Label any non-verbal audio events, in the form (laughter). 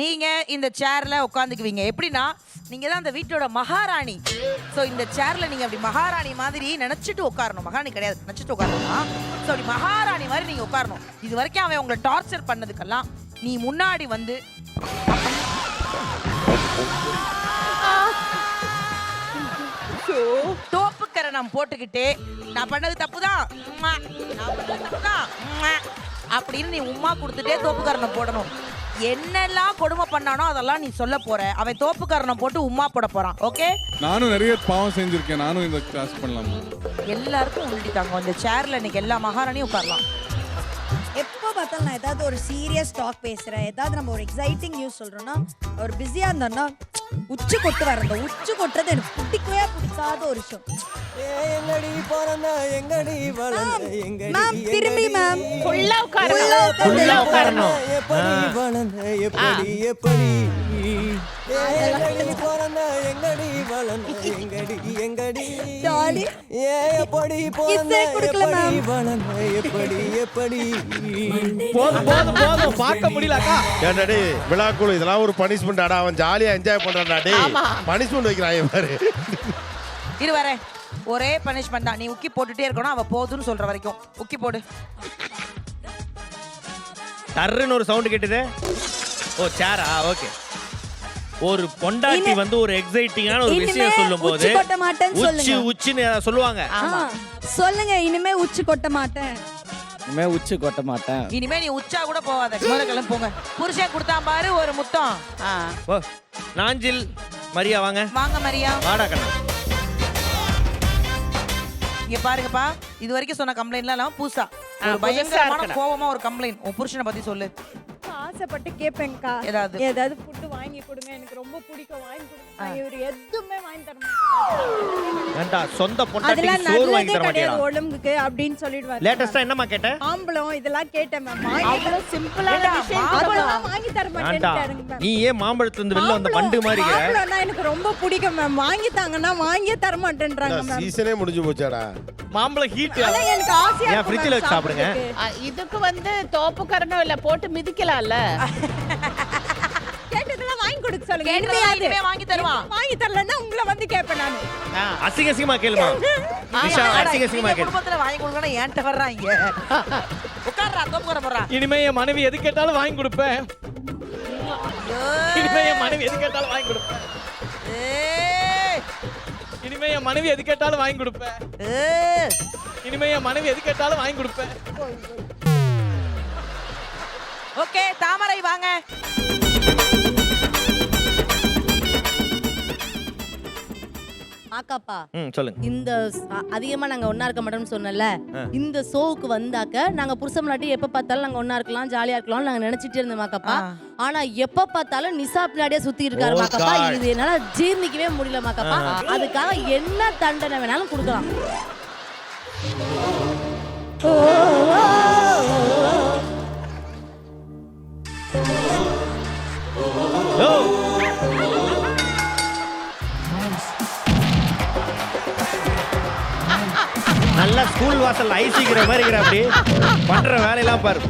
நீங்க இந்த சேர்ல உட்காந்துக்குவீங்க எப்படின்னா நீங்க தான் அந்த வீட்டோட மகாராணி. ஸோ இந்த சேர்ல நீங்க அப்படி மகாராணி மாதிரி நினைச்சிட்டு உட்காரணும். மகாராணி கிடையாது. நினைச்சிட்டு உட்காரணும் ஸோ அப்படி மகாராணி மாதிரி நீங்க உட்காரணும். இது வரைக்கும் அவன் உங்களை டார்ச்சர் பண்ணதுக்கெல்லாம் நீ முன்னாடி வந்து தோப்புக்கரணம் போட்டுக்கிட்டே நான் பண்ணது தப்புதான். உம்மா. நான் பண்ணது தப்புதான். உம்மா. அப்படின்னு நீ உம்மா கொடுத்துட்டே தோப்புக்கரணம் போடணும். என்னெல்லாம் கொடுமை பண்ணானோ அதெல்லாம் நீ சொல்ல போற. அவன் தோப்புக்கரணம் போட்டு உம்மா போட போறான். ஓகே நானும் நிறைய பாவம் செஞ்சிருக்கேன். நானும் இந்த கிளாஸ் பண்ணலாமா? எல்லாருக்கும் உண்டிட்டாங்க இந்த சேர்ல இன்னைக்கு எல்லா மகாராணியும் உட்காரலாம். எப்போ பார்த்தாலும் நான் ஏதாவது ஒரு சீரியஸ் டாக் பேசுறேன் ஏதாவது நம்ம ஒரு எக்ஸைட்டிங் நியூஸ் சொல்றோம்னா அவர் பிஸியா இருந்தோம்னா உச்சி கொட்டு வர அந்த உச்சி கொட்டுறது எனக்கு பிடிக்கவே பிடிக்காத ஒரு விஷயம். எங்கடி பிறந்த எங்கடி வளர்ந்த எங்கடி மேம் திரும்பி மேம். ஃபுல்லா உட்காரணும். ஃபுல்லா உட்காரணும். எப்படி எப்படி எப்படி? ஏ, எங்கடி பிறந்த எங்கடி வளர்ந்த எங்கடி எங்கடி? Dolly. ஏ எப்படி? போதும் போதும் போதும். பார்க்க முடியலக்கா. ஏன்டா விழாக்குழு இதெல்லாம் ஒரு பனிஷ்மெண்ட் அடா அவன் ஜாலியா என்ஜாய் பண்றான்டா டேய். பனிஷ்மெண்ட் வைக்கிறான் பாரு. இரு வரேன் ஒரே பனிஷ்மெண்ட் தான். நீ உக்கி போட்டுட்டே இருக்கணும் அவ போதுன்னு சொல்ற வரைக்கும். உக்கி போடு. டர்ன்னு ஒரு சவுண்ட் கேட்டுது. ஓ சேரா ஓகே. ஒரு பொண்டாட்டி வந்து ஒரு எக்ஸைட்டிங்கான ஒரு விஷயம் கொட்ட மாட்டேன்னு உச்சி. உச்சின்னு சொல்லுவாங்க. சொல்லுங்க. இனிமே உச்சி கொட்ட மாட்டேன். இனிமே உச்சி கொட்ட மாட்டேன். இனிமே நீ உச்சா கூட போவாத. முதல்ல கிளம்பி போங்க. புருஷன் கொடுத்தான் பாரு ஒரு முத்தம். ஆ. ஓ நாஞ்சில் மரியா வாங்க. வாங்க மரியா. வாடா கண்ணா. இங்க பாருங்கப்பா இது வரைக்கும் சொன்ன கம்ப்ளைண்ட்லாம் ஆ, ஒரு புதுசா பயங்கரமான. கோவமா ஒரு கம்ப்ளைண்ட் உன் புருஷனை பத்தி சொல்லு. ஆசைப்பட்டு கேட்பேன்க்கா. ஏதாவது. ஏதாவது ஃபுட்டு வாங்கி கொடுங்க. எனக்கு ரொம்ப பிடிக்கும். வாங்கி கொடுங்க. இவர் எதுவுமே வாங்கி தர ஏண்டா சொந்த பொண்டாட்டிக்கு சோறு வாங்கி தர மாட்டேடா ஒழுங்குக்கு அப்படின்னு சொல்லிடுவாரு. லேட்டஸ்டா என்னம்மா கேட்ட? மாம்பழம் இதெல்லாம் கேட்டேன் மேம். அவ்வளவு சிம்பிளான விஷயம் மாம்பழம் வாங்கி தர மாட்டேன்ட்டாருங்க நீ ஏன் மாம்பழத்துல இருந்து வெளில வந்த பண்டு மாதிரி? மாம்பழம்னா எனக்கு ரொம்ப பிடிக்கும் மேம். வாங்கி தாங்கன்னா வாங்கியே தர மாட்டேன்றாங்க மேம். சீசனே முடிஞ்சு போச்சாடா? மாம்பழம் ஹீட் எனக்கு ஆசையா ஃப்ரிட்ஜில் வச்சு சாப்பிடுங்க. இதுக்கு வந்து தோப்பு கரணம் இல்ல போட்டு மிதிக்கலாம்ல? (laughs) கேட்டதெல்லாம் வாங்கி கொடுக்க சொல்லுங்க. இனிமே வாங்கி தருவான். வாங்கி தரலன்னா உங்களை வந்து கேட்பேன் நானு. அசிங்க அசிங்கமா கேளுமா? நிஷா அசிங்க அசிங்கமா கேளு. குடும்பத்துல வாங்கி கொடுக்கணும் ஏன்ட்ட வர்றாங்க? (laughs) உட்கார்றா தோப்புக்கற போறா. இனிமே என் மனைவி எது கேட்டாலும் வாங்கி கொடுப்பேன். இனிமே என் மனைவி எது கேட்டாலும் வாங்கி கொடுப்பேன். இனிமே என் மனைவி எது கேட்டாலும் வாங்கி கொடுப்பேன். இனிமே என் மனைவி எது கேட்டாலும் வாங்கி கொடுப்பேன். ஓகே தாமரை வாங்க. ஆக்காப்பா ம் சொல்லுங்க. இந்த அதிகமா நாங்க ஒண்ணா இருக்க மாட்டோம்னு சொன்னல. இந்த ஷோவுக்கு வந்தாக்க நாங்க புருஷன் முன்னாடி எப்ப பார்த்தாலும் நாங்க ஒண்ணா இருக்கலாம் ஜாலியா இருக்கலாம் நாங்க நினைச்சிட்டு இருந்தோம் மாக்கப்பா. ஆனா எப்ப பார்த்தாலும் நிசா பின்னாடியே சுத்தி இருக்காரு Oh மாக்கப்பா God. இது என்னால ஜீர்ணிக்கவே முடியல மாக்கப்பா அதுக்காக என்ன தண்டனை வேணாலும் கொடுக்கலாம். (laughs) நல்லா ஸ்கூல் வாசல் ஐசிக்கிற மாதிரி இருக்கிற அப்படி பண்ற வேலையெல்லாம் பாரு.